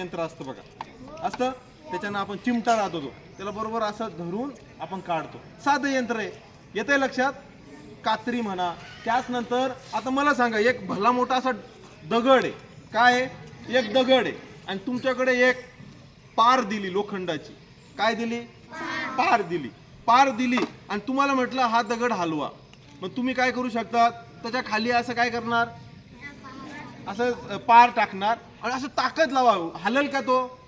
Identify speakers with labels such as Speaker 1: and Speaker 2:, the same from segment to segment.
Speaker 1: यंत्र असतं बघा. असतं? त्याच्यानं आपण चिमटा राहत होतो त्याला बरोबर असं धरून आपण काढतो. साधं यंत्र आहे. येतंय लक्षात? कात्री म्हणा. त्याच नंतर आता मला सांगा एक भला मोठा असा दगड आहे. काय आहे? एक दगड आहे. आणि तुमच्याकडे एक पार दिली लोखंडाची. काय दिली? पार दिली. पार दिली. आणि तुम्हाला म्हटलं हा दगड हलवा. मग तुम्ही काय करू शकता त्याच्याखाली असं काय करणार? असं पार टाकणार. आणि असं ताकद लावा हलल का तो?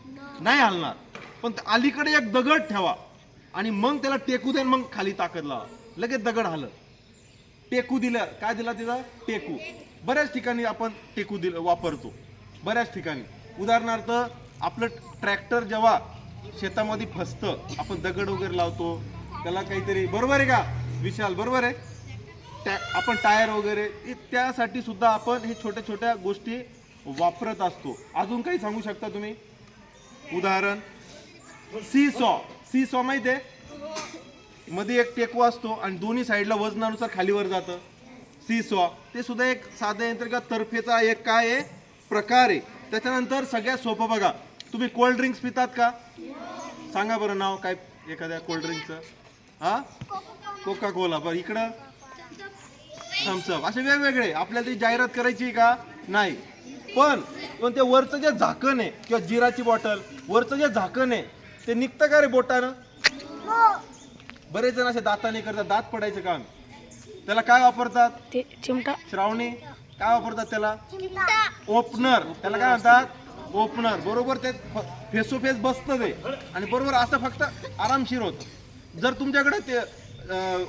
Speaker 1: नाही हलणार. पण अलीकडे एक दगड ठेवा. आणि मग त्याला टेकू दे आणि मग खाली ताकद लावा. लगेच दगड हलल. टेकू दिलं. काय दिला तिला टेकू. बऱ्याच ठिकाणी आपण टेकू दिलं वापरतो. बऱ्याच ठिकाणी. उदाहरणार्थ आपलं ट्रॅक्टर जेव्हा शेतामध्ये फसतं आपण दगड वगैरे लावतो. त्याला काहीतरी बरोबर आहे का? विशाल बरोबर आहे? त्या आपण टायर वगैरे हे त्यासाठी सुद्धा आपण हे छोट्या छोट्या गोष्टी वापरत असतो. अजून काही सांगू शकता तुम्ही? उदाहरण सी सॉ सी सॉ माहिती आहे मध्ये एक टेकवा असतो आणि दोन्ही साईडला वजनानुसार खालीवर जातं. सी सॉ ते सुद्धा एक साधं यंत्र किंवा तर्फेचा एक काय आहे? प्रकार आहे. त्याच्यानंतर सगळ्यात सोपं बघा. तुम्ही कोल्ड ड्रिंक्स पितात का? सांगा बरं नाव काय एखाद्या कोल्ड ड्रिंकचं हा? कोका कोला बरं इकडं. थम्सअप असे वेगवेगळे. आपल्याला ती जाहिरात करायची आहे का? नाही. पण पण ते वरचं जे झाकण आहे किंवा जिराची बॉटल वरचं जे झाकण आहे ते निघतं का रे बोटानं? बरेच जण असे दाताने करतात दात पडायचं काम. त्याला काय वापरतात?
Speaker 2: ते चिमटा.
Speaker 1: श्रावणी. काय वापरतात त्याला? ओपनर. त्याला काय म्हणतात? ओपनर. बरोबर ते फेसो फेस बसतं ते. आणि बरोबर असं फक्त आरामशीर होतं. जर तुमच्याकडे ते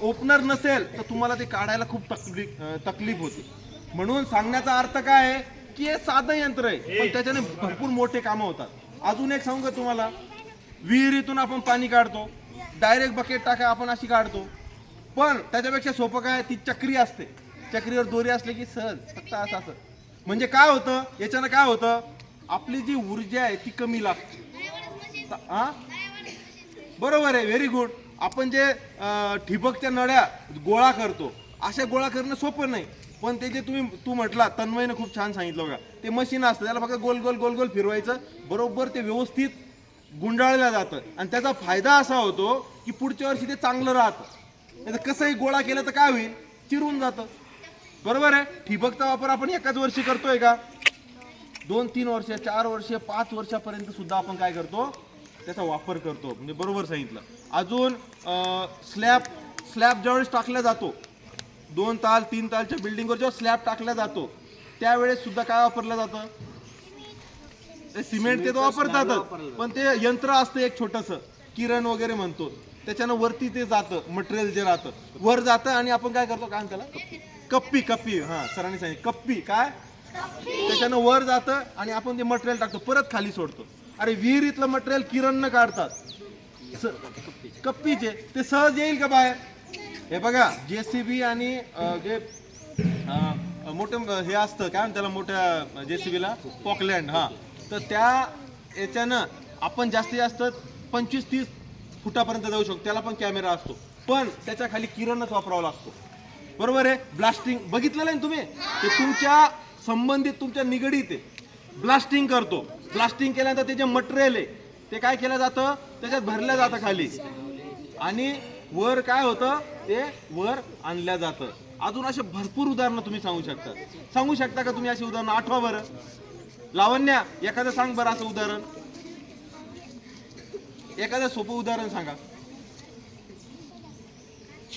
Speaker 1: ओपनर नसेल तर तुम्हाला ते काढायला खूप तकलीफ तकलीफ होते. म्हणून सांगण्याचा अर्थ काय आहे? की हे साधं यंत्र आहे. पण त्याच्याने भरपूर मोठे कामं होतात. अजून एक सांगू का तुम्हाला? विहिरीतून आपण पाणी काढतो. डायरेक्ट बकेट टाका आपण अशी काढतो. पण त्याच्यापेक्षा सोपं काय ती चक्री असते. चक्रीवर दोरी असले की सहज फक्त असं असं. म्हणजे काय होतं? याच्यानं काय होतं? आपली जी ऊर्जा आहे ती कमी लागते. हा बरोबर आहे. व्हेरी गुड आपण जे ठिबकच्या नळ्या गोळा करतो अशा गोळा करणं सोपं नाही. पण ते जे तुम्ही तू म्हटला तन्मयनं खूप छान सांगितलं बघा. ते मशीन असतं त्याला फक्त गोल गोल गोल गोल फिरवायचं. बरोबर ते व्यवस्थित गुंडाळलं जातं. आणि त्याचा फायदा असा होतो की पुढच्या वर्षी ते चांगलं राहतं. नाही तर कसंही गोळा केलं तर काय होईल? चिरून जातं. बरोबर आहे? ठिबकचा वापर आपण एकाच वर्षी करतोय का? दोन तीन वर्ष चार वर्ष पाच वर्षापर्यंत सुद्धा आपण काय करतो? त्याचा वापर करतो. म्हणजे बरोबर सांगितलं. अजून स्लॅब स्लॅब ज्यावेळेस टाकला जातो दोन ताल तीन तालच्या बिल्डिंगवर जेव्हा स्लॅब टाकला जातो त्यावेळेस सुद्धा काय वापरलं जातं? ते सिमेंट ते तर वापरतातच. पण ते यंत्र असतं एक छोटस. किरण वगैरे म्हणतो. त्याच्यानं वरती ते जातं मटेरियल जे राहतं. वर जातं आणि आपण काय करतो? काय त्याला कप्पी कप्पी. हा सरांनी सांगितलं. कप्पी. काय? त्याच्यानं वर जातं आणि आपण ते मटेरियल टाकतो. परत खाली सोडतो. अरे विहिरीतलं मटेरियल किरण काढतात. कप्पीचे. ते सहज येईल का बाहेर? हे बघा जेसीबी आणि जे मोठं हे असतं काय म्हणतात त्याला मोठ्या जेसीबीला? पॉकलँड हा. तर त्या याच्यानं आपण जास्तीत जास्त पंचवीस तीस फुटापर्यंत जाऊ शकतो. त्याला पण कॅमेरा असतो. पण त्याच्याखाली किरणच वापरावा लागतो. बरोबर आहे? ब्लास्टिंग बघितलेलं आहे ना तुम्ही? ते तुमच्या संबंधित तुमच्या निगडीत आहे. ब्लास्टिंग करतो. ब्लास्टिंग केल्यानंतर ते जे मटेरियल आहे ते काय केलं जातं? त्याच्यात भरलं जातं खाली. आणि वर काय होतं? ते वर आणलं जातं. अजून असे भरपूर उदाहरणं तुम्ही सांगू शकता. सांगू शकता का तुम्ही अशी उदाहरणं? आठवा बरं. लावण्या एखादं सांग बरं असं उदाहरण. एखादं सोपं उदाहरण सांगा.